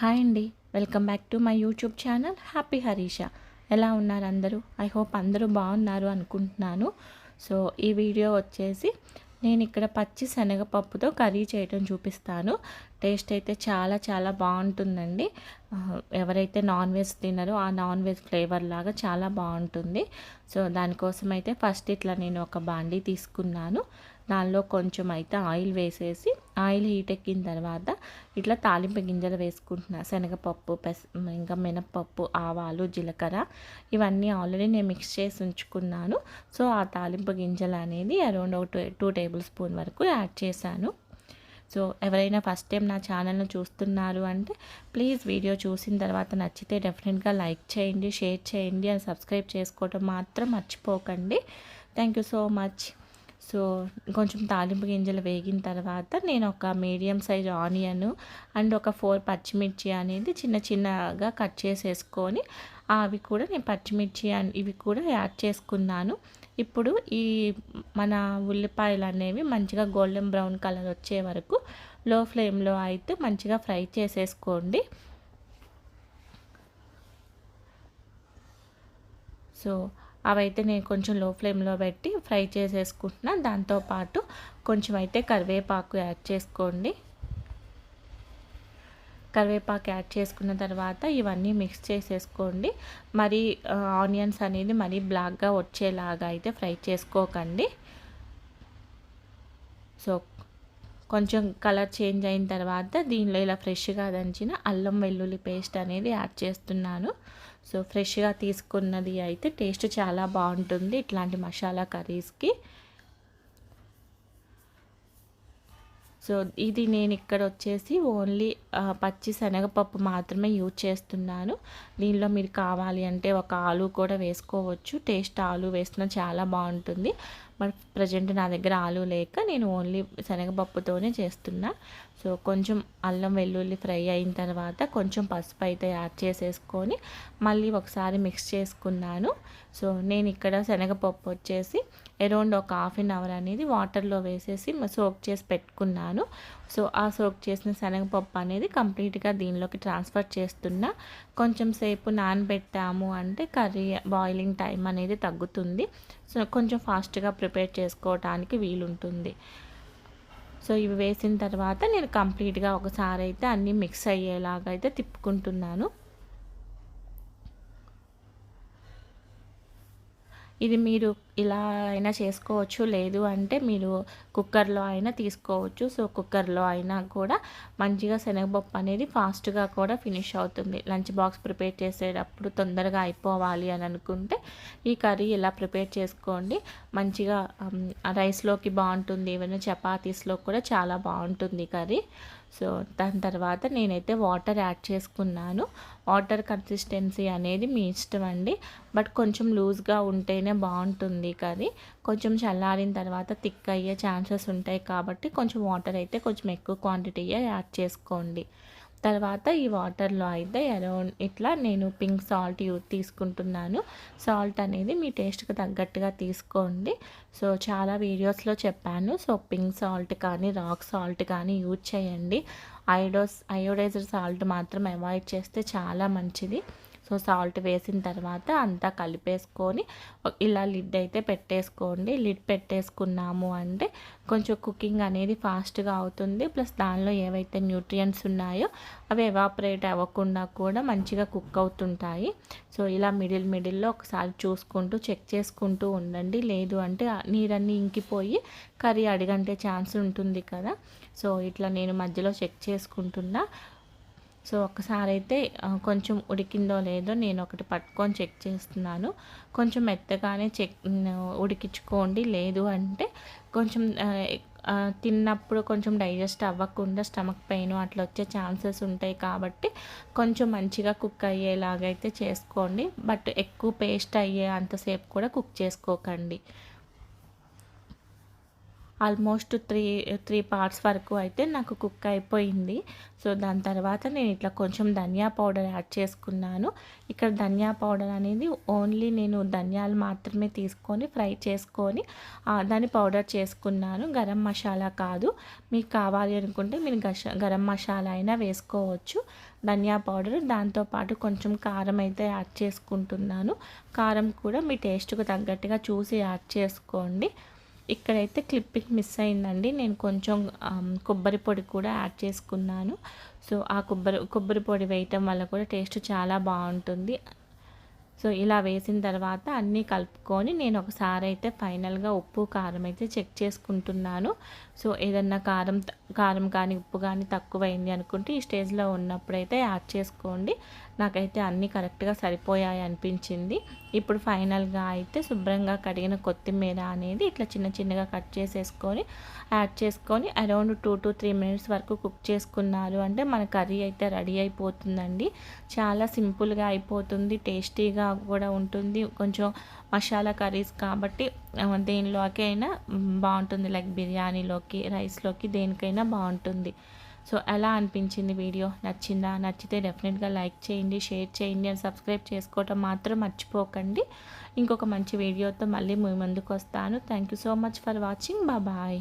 Hi అండి. Welcome back to my YouTube channel happy Harisha ఎలా ఉన్నారు అందరూ? ఐ హోప్ అందరూ బాగున్నారు అనుకుంటున్నాను. సో ఈ వీడియో వచ్చేసి నేను ఇక్కడ పచ్చి శనగపప్పుతో కర్రీ చేయటం చూపిస్తాను. టేస్ట్ అయితే చాలా చాలా బాగుంటుందండి. Uh, ఎవరైతే నాన్ వెజ్ తినరో ఆ నాన్ వెజ్ ఫ్లేవర్ లాగా చాలా బాగుంటుంది. సో దానికోసం అయితే ఫస్ట్ ఇట్లా నేను ఒక బాండీ తీసుకున్నాను. దానిలో కొంచెం అయితే ఆయిల్ వేసేసి ఆయిల్ హీట్ ఎక్కిన తర్వాత ఇట్లా తాలింపు గింజలు వేసుకుంటున్నా. శనగపప్పు పెస ఇంకా మినపప్పు ఆవాలు జీలకర్ర ఇవన్నీ ఆల్రెడీ నేను మిక్స్ చేసి ఉంచుకున్నాను. సో ఆ తాలింపు గింజలు అనేది అరౌండ్ ఒక టూ టేబుల్ స్పూన్ వరకు యాడ్ చేశాను. సో ఎవరైనా ఫస్ట్ టైం నా ఛానల్ను చూస్తున్నారు అంటే ప్లీజ్ వీడియో చూసిన తర్వాత నచ్చితే డెఫినెట్గా లైక్ చేయండి షేర్ చేయండి అండ్ సబ్స్క్రైబ్ చేసుకోవటం మాత్రం మర్చిపోకండి. Thank you so much. So కొంచెం తాలింపు గింజలు వేగిన తర్వాత నేను ఒక మీడియం సైజ్ ఆనియన్ అండ్ ఒక ఫోర్ పచ్చిమిర్చి అనేది చిన్న చిన్నగా కట్ చేసేసుకొని అవి కూడా నేను పచ్చిమిర్చి ఇవి కూడా యాడ్ చేసుకున్నాను. ఇప్పుడు ఈ మన ఉల్లిపాయలు అనేవి మంచిగా గోల్డెన్ బ్రౌన్ కలర్ వచ్చే వరకు లో ఫ్లేమ్లో అయితే మంచిగా ఫ్రై చేసేసుకోండి. సో అవైతే నేను కొంచెం లో ఫ్లేమ్లో పెట్టి ఫ్రై చేసేసుకుంటున్నా. దాంతోపాటు కొంచెం అయితే కరివేపాకు యాడ్ చేసుకోండి. కరివేపాకు యాడ్ చేసుకున్న తర్వాత ఇవన్నీ మిక్స్ చేసేసుకోండి. మరి ఆనియన్స్ అనేది మరీ బ్లాక్గా వచ్చేలాగా అయితే ఫ్రై చేసుకోకండి. సో కొంచెం కలర్ చేంజ్ అయిన తర్వాత దీనిలో ఇలా ఫ్రెష్గా దంచిన అల్లం వెల్లుల్లి పేస్ట్ అనేది యాడ్ చేస్తున్నాను. సో ఫ్రెష్గా తీసుకున్నది అయితే టేస్ట్ చాలా బాగుంటుంది ఇట్లాంటి మసాలా కర్రీస్కి. సో ఇది నేను ఇక్కడ వచ్చేసి ఓన్లీ పచ్చి శనగపప్పు మాత్రమే యూజ్ చేస్తున్నాను. దీనిలో మీరు కావాలి అంటే ఒక ఆలు కూడా వేసుకోవచ్చు. టేస్ట్ ఆలు వేసిన చాలా బాగుంటుంది. బట్ ప్రజెంట్ నా దగ్గర ఆలు లేక నేను ఓన్లీ శనగపప్పుతోనే చేస్తున్నా. సో కొంచెం అల్లం వెల్లుల్లి ఫ్రై అయిన తర్వాత కొంచెం పసుపు అయితే యాడ్ చేసేసుకొని మళ్ళీ ఒకసారి మిక్స్ చేసుకున్నాను. సో నేను ఇక్కడ శనగపప్పు వచ్చేసి అరౌండ్ ఒక హాఫ్ అన్ అవర్ అనేది వాటర్లో వేసేసి సోక్ చేసి పెట్టుకున్నాను. సో ఆ సోక్ చేసిన శనగపప్పు అనేది కంప్లీట్గా దీనిలోకి ట్రాన్స్ఫర్ చేస్తున్నా. కొంచెం సేపు నానబెట్టాము అంటే కర్రీ బాయిలింగ్ టైం అనేది తగ్గుతుంది. సో కొంచెం ఫాస్ట్గా ప్రిపేర్ చేసుకోవడానికి వీలుంటుంది. సో ఇవి వేసిన తర్వాత నేను కంప్లీట్గా ఒకసారి అయితే అన్నీ మిక్స్ అయ్యేలాగా అయితే తిప్పుకుంటున్నాను. ఇది మీరు ఇలా అయినా చేసుకోవచ్చు. లేదు అంటే మీరు కుక్కర్లో అయినా తీసుకోవచ్చు. సో కుక్కర్లో అయినా కూడా మంచిగా శనగపప్పు అనేది ఫాస్ట్గా కూడా ఫినిష్ అవుతుంది. లంచ్ బాక్స్ ప్రిపేర్ చేసేటప్పుడు తొందరగా అయిపోవాలి అని అనుకుంటే ఈ కర్రీ ఇలా ప్రిపేర్ చేసుకోండి. మంచిగా రైస్లోకి బాగుంటుంది. ఏమైనా చపాతీస్లో కూడా చాలా బాగుంటుంది కర్రీ. సో దాని తర్వాత నేనైతే వాటర్ యాడ్ చేసుకున్నాను. వాటర్ కన్సిస్టెన్సీ అనేది మీ ఇష్టం అండి. బట్ కొంచెం లూజ్గా ఉంటేనే బాగుంటుంది. కర్రీ కొంచెం చల్లారిన తర్వాత థిక్ అయ్యే ఛాన్సెస్ ఉంటాయి కాబట్టి కొంచెం వాటర్ అయితే కొంచెం ఎక్కువ క్వాంటిటీయే యాడ్ చేసుకోండి. తర్వాత ఈ వాటర్లో అయితే అరౌండ్ ఇట్లా నేను పింక్ సాల్ట్ యూజ్ తీసుకుంటున్నాను. సాల్ట్ అనేది మీ టేస్ట్కి తగ్గట్టుగా తీసుకోండి. సో చాలా వీడియోస్లో చెప్పాను. సో పింక్ సాల్ట్ కానీ రాక్ సాల్ట్ కానీ యూజ్ చేయండి. ఐడోస్ అయోడైజర్ సాల్ట్ మాత్రం అవాయిడ్ చేస్తే చాలా మంచిది. సో సాల్ట్ వేసిన తర్వాత అంతా కలిపేసుకొని ఇలా లిడ్ అయితే పెట్టేసుకోండి. లిడ్ పెట్టేసుకున్నాము అంటే కొంచెం కుకింగ్ అనేది ఫాస్ట్గా అవుతుంది. ప్లస్ దానిలో ఏవైతే న్యూట్రియంట్స్ ఉన్నాయో అవి ఎవాపరేట్ అవ్వకుండా కూడా మంచిగా కుక్ అవుతుంటాయి. సో ఇలా మిడిల్ మిడిల్లో ఒకసారి చూసుకుంటూ చెక్ చేసుకుంటూ ఉండండి. లేదు అంటే నీరన్నీ ఇంకిపోయి కర్రీ అడిగంటే ఛాన్స్ ఉంటుంది కదా. సో ఇట్లా నేను మధ్యలో చెక్ చేసుకుంటున్నా. సో ఒకసారి అయితే కొంచెం ఉడికిందో లేదో నేను ఒకటి పట్టుకొని చెక్ చేస్తున్నాను. కొంచెం మెత్తగానే చెక్ ఉడికించుకోండి. లేదు అంటే కొంచెం తిన్నప్పుడు కొంచెం డైజెస్ట్ అవ్వకుండా స్టమక్ పెయిన్ అట్లా వచ్చే ఛాన్సెస్ ఉంటాయి కాబట్టి కొంచెం మంచిగా కుక్ అయ్యేలాగైతే చేసుకోండి. బట్ ఎక్కువ పేస్ట్ అయ్యే అంతసేపు కూడా కుక్ చేసుకోకండి. ఆల్మోస్ట్ త్రీ త్రీ పార్ట్స్ వరకు అయితే నాకు కుక్ అయిపోయింది. సో దాని తర్వాత నేను ఇట్లా కొంచెం ధనియా పౌడర్ యాడ్ చేసుకున్నాను. ఇక్కడ ధనియా పౌడర్ అనేది ఓన్లీ నేను ధనియాలు మాత్రమే తీసుకొని ఫ్రై చేసుకొని దాన్ని పౌడర్ చేసుకున్నాను. గరం మసాలా కాదు. మీకు కావాలి అనుకుంటే మీరు గష గరం మసాలా అయినా వేసుకోవచ్చు. ధనియా పౌడర్ దాంతోపాటు కొంచెం కారం అయితే యాడ్ చేసుకుంటున్నాను. కారం కూడా మీ టేస్ట్కు తగ్గట్టుగా చూసి యాడ్ చేసుకోండి. ఇక్కడైతే క్లిప్పింగ్ మిస్ అయిందండి. నేను కొంచెం కొబ్బరి పొడి కూడా యాడ్ చేసుకున్నాను. సో ఆ కొబ్బరి కొబ్బరి పొడి వేయటం వల్ల కూడా టేస్ట్ చాలా బాగుంటుంది. సో ఇలా వేసిన తర్వాత అన్నీ కలుపుకొని నేను ఒకసారి అయితే ఫైనల్గా ఉప్పు కారం అయితే చెక్ చేసుకుంటున్నాను. సో ఏదన్నా కారం కారం కానీ ఉప్పు కానీ తక్కువైంది అనుకుంటే ఈ స్టేజ్లో ఉన్నప్పుడైతే యాడ్ చేసుకోండి. నాకైతే అన్నీ కరెక్ట్గా సరిపోయాయి అనిపించింది. ఇప్పుడు ఫైనల్గా అయితే శుభ్రంగా కడిగిన కొత్తిమీర అనేది ఇట్లా చిన్న చిన్నగా కట్ చేసేసుకొని యాడ్ చేసుకొని around two to three minutes వరకు కుక్ చేసుకున్నారు. అంటే మన కర్రీ అయితే రెడీ అయిపోతుందండి. చాలా సింపుల్గా అయిపోతుంది టేస్టీగా కూడా ఉంటుంది. కొంచెం మసాలా కర్రీస్ కాబట్టి దేనిలోకి అయినా బాగుంటుంది. లైక్ బిర్యానీలోకి రైస్లోకి దేనికైనా బాగుంటుంది. సో ఎలా అనిపించింది వీడియో? నచ్చిందా? నచ్చితే డెఫినెట్గా లైక్ చేయండి షేర్ చేయండి అండ్ సబ్స్క్రైబ్ చేసుకోవటం మాత్రం మర్చిపోకండి. ఇంకొక మంచి వీడియోతో మళ్ళీ మీ ముందుకు వస్తాను. Thank you so much for watching. Bye